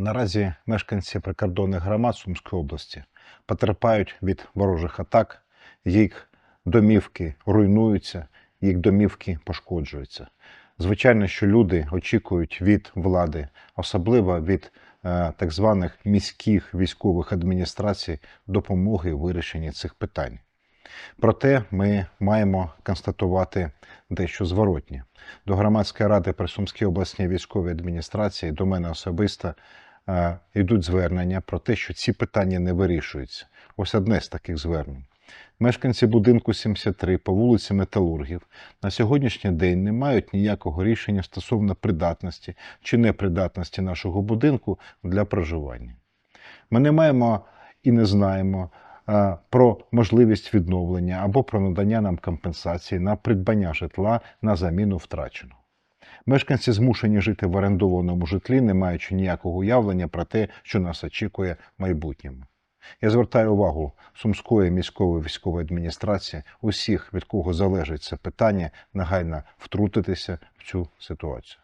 Наразі мешканці прикордонних громад Сумської області потерпають від ворожих атак, їх домівки руйнуються, їх домівки пошкоджуються. Звичайно, що люди очікують від влади, особливо від е, так званих міських військових адміністрацій, допомоги у вирішенні цих питань. Проте ми маємо констатувати дещо зворотнє. До громадської ради при Сумській обласній військовій адміністрації, до мене особисто йдуть звернення про те, що ці питання не вирішуються. Ось одне з таких звернень. Мешканці будинку 73 по вулиці Металургів на сьогоднішній день не мають ніякого рішення стосовно придатності чи непридатності нашого будинку для проживання. Ми не маємо і не знаємо е, про можливість відновлення або про надання нам компенсації на придбання житла на заміну втраченого. Мешканці змушені жити в орендованому житлі, не маючи ніякого уявлення про те, що нас очікує в майбутньому. Я звертаю увагу Сумської міської військової адміністрації, усіх, від кого залежить це питання, негайно втрутитися в цю ситуацію.